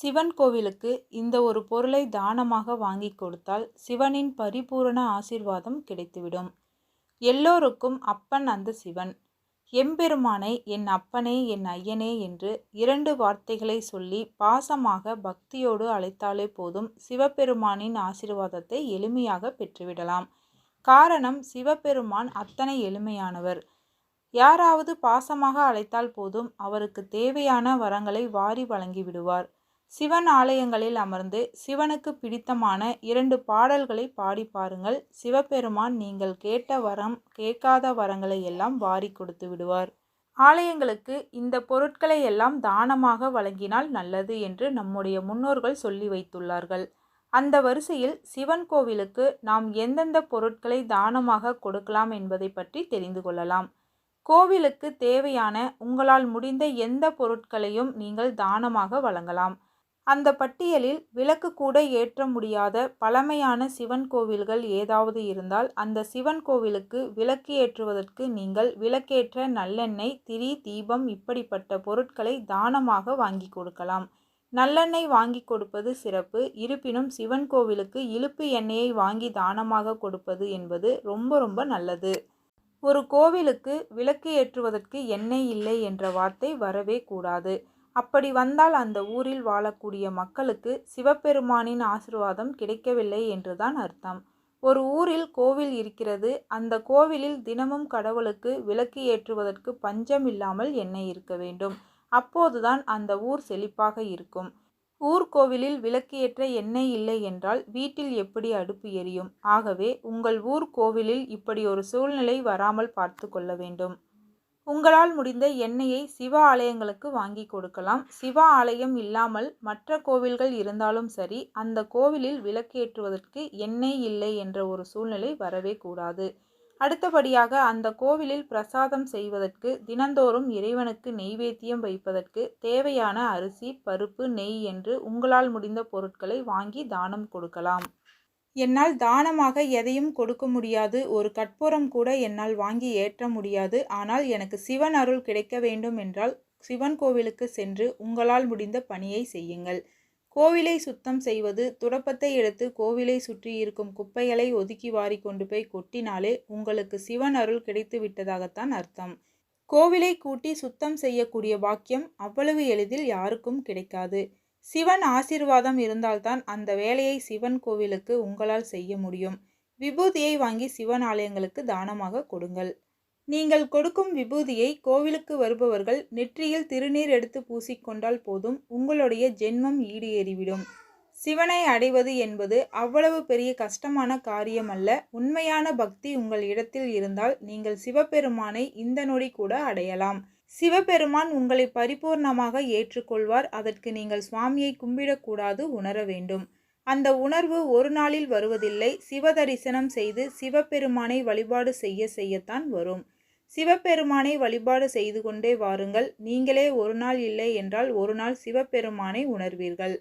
சிவன் கோவிலுக்கு இந்த ஒரு பொருளை தானமாக வாங்கி கொடுத்தால் சிவனின் பரிபூரண ஆசிர்வாதம் கிடைத்துவிடும். எல்லோருக்கும் அப்பன் அந்த சிவன். எம்பெருமானை என் அப்பனே என் ஐயனே என்று இரண்டு வார்த்தைகளை சொல்லி பாசமாக பக்தியோடு அழைத்தாலே போதும் சிவபெருமானின் ஆசிர்வாதத்தை எளிமையாக பெற்றுவிடலாம். காரணம் சிவபெருமான் அத்தனை எளிமையானவர். யாராவது பாசமாக அழைத்தால் போதும் அவருக்கு தேவையான வரங்களை வாரி வழங்கி விடுவார் சிவன் ஆலயங்களில் அமர்ந்து சிவனுக்கு பிடித்தமான இரண்டு பாடல்களை பாடி பாருங்கள். சிவபெருமான் நீங்கள் கேட்ட வரம் கேட்காத வரங்களை எல்லாம் வாரி கொடுத்து விடுவார். ஆலயங்களுக்கு இந்த பொருட்களை எல்லாம் தானமாக வழங்கினால் நல்லது என்று நம்முடைய முன்னோர்கள் சொல்லி வைத்துள்ளார்கள். அந்த வரிசையில் சிவன் கோவிலுக்கு நாம் எந்தெந்த பொருட்களை தானமாக கொடுக்கலாம் என்பதை பற்றி தெரிந்து கொள்ளலாம். கோவிலுக்கு தேவையான உங்களால் முடிந்த எந்த பொருட்களையும் நீங்கள் தானமாக வழங்கலாம். அந்த பட்டியலில் விளக்கு கூட ஏற்ற முடியாத பழமையான சிவன் கோவில்கள் ஏதாவது இருந்தால் அந்த சிவன் கோவிலுக்கு விளக்கு ஏற்றுவதற்கு நீங்கள் விளக்கேற்ற நல்லெண்ணெய் திரி தீபம் இப்படிப்பட்ட பொருட்களை தானமாக வாங்கி கொடுக்கலாம். நல்லெண்ணெய் வாங்கி கொடுப்பது சிறப்பு. இருப்பினும் சிவன் கோவிலுக்கு இழுப்பு எண்ணெயை வாங்கி தானமாக கொடுப்பது என்பது ரொம்ப ரொம்ப நல்லது. ஒரு கோவிலுக்கு விளக்கு ஏற்றுவதற்கு எண்ணெய் இல்லை என்ற வார்த்தை வரவே கூடாது. அப்படி வந்தால் அந்த ஊரில் வாழக்கூடிய மக்களுக்கு சிவபெருமானின் ஆசிர்வாதம் கிடைக்கவில்லை என்றுதான் அர்த்தம். ஒரு ஊரில் கோவில் இருக்கிறது அந்த கோவிலில் தினமும் கடவுளுக்கு விளக்கு ஏற்றுவதற்கு பஞ்சம் இல்லாமல் எண்ணெய் இருக்க வேண்டும். அப்போதுதான் அந்த ஊர் செழிப்பாக இருக்கும். ஊர் கோவிலில் விளக்கு ஏற்ற எண்ணெய் இல்லை என்றால் வீட்டில் எப்படி அடுப்பு எரியும்? ஆகவே உங்கள் ஊர் கோவிலில் இப்படி ஒரு சூழ்நிலை வராமல் பார்த்து கொள்ள வேண்டும். உங்களால் முடிந்த எண்ணெயை சிவ ஆலயங்களுக்கு வாங்கி கொடுக்கலாம். சிவ ஆலயம் இல்லாமல் மற்ற கோவில்கள் இருந்தாலும் சரி அந்த கோவிலில் விளக்கேற்றுவதற்கு எண்ணெய் இல்லை என்ற ஒரு சூழ்நிலை வரவே கூடாது. அடுத்தபடியாக அந்த கோவிலில் பிரசாதம் செய்வதற்கு தினந்தோறும் இறைவனுக்கு நெய்வேத்தியம் வைப்பதற்கு தேவையான அரிசி பருப்பு நெய் என்று உங்களால் முடிந்த பொருட்களை வாங்கி தானம் கொடுக்கலாம். என்னால் தானமாக எதையும் கொடுக்க முடியாது. ஒரு கற்பூரம் கூட என்னால் வாங்கி ஏற்ற முடியாது. ஆனால் எனக்கு சிவன் அருள் கிடைக்க வேண்டும் என்றால் சிவன் கோவிலுக்கு சென்று உங்களால் முடிந்த பணியை செய்யுங்கள். கோவிலை சுத்தம் செய்வது துடப்பத்தை எடுத்து கோவிலை சுற்றி இருக்கும் குப்பைகளை ஒதுக்கி வாரி கொண்டு போய் கொட்டினாலே உங்களுக்கு சிவன் அருள் கிடைத்து விட்டதாகத்தான் அர்த்தம். கோவிலை கூட்டி சுத்தம் செய்யக்கூடிய பாக்கியம் அவ்வளவு எளிதில் யாருக்கும் கிடைக்காது. சிவன் ஆசீர்வாதம் இருந்தால்தான் அந்த வேலையை சிவன் கோவிலுக்கு உங்களால் செய்ய முடியும். விபூதியை வாங்கி சிவன் ஆலயங்களுக்கு தானமாக கொடுங்கள். நீங்கள் கொடுக்கும் விபூதியை கோவிலுக்கு வருபவர்கள் நெற்றியில் திருநீர் எடுத்து பூசிக்கொண்டால் போதும் உங்களுடைய ஜென்மம் ஈடு ஏறிவிடும் சிவனை அடைவது என்பது அவ்வளவு பெரிய கஷ்டமான காரியம் அல்ல உண்மையான பக்தி உங்கள் இடத்தில் இருந்தால் நீங்கள் சிவபெருமானை இந்த நொடி கூட அடையலாம். சிவபெருமான் உங்களை பரிபூர்ணமாக ஏற்றுக்கொள்வார். அதற்கு நீங்கள் சுவாமியை கும்பிடக்கூடாது உணர வேண்டும். அந்த உணர்வு ஒரு நாளில் வருவதில்லை. சிவ தரிசனம் செய்து சிவபெருமானை வழிபாடு செய்ய செய்யத்தான் வரும். சிவபெருமானை வழிபாடு செய்து கொண்டே வாருங்கள். நீங்களே ஒரு நாள் இல்லை என்றால் ஒரு நாள் சிவபெருமானை உணர்வீர்கள்.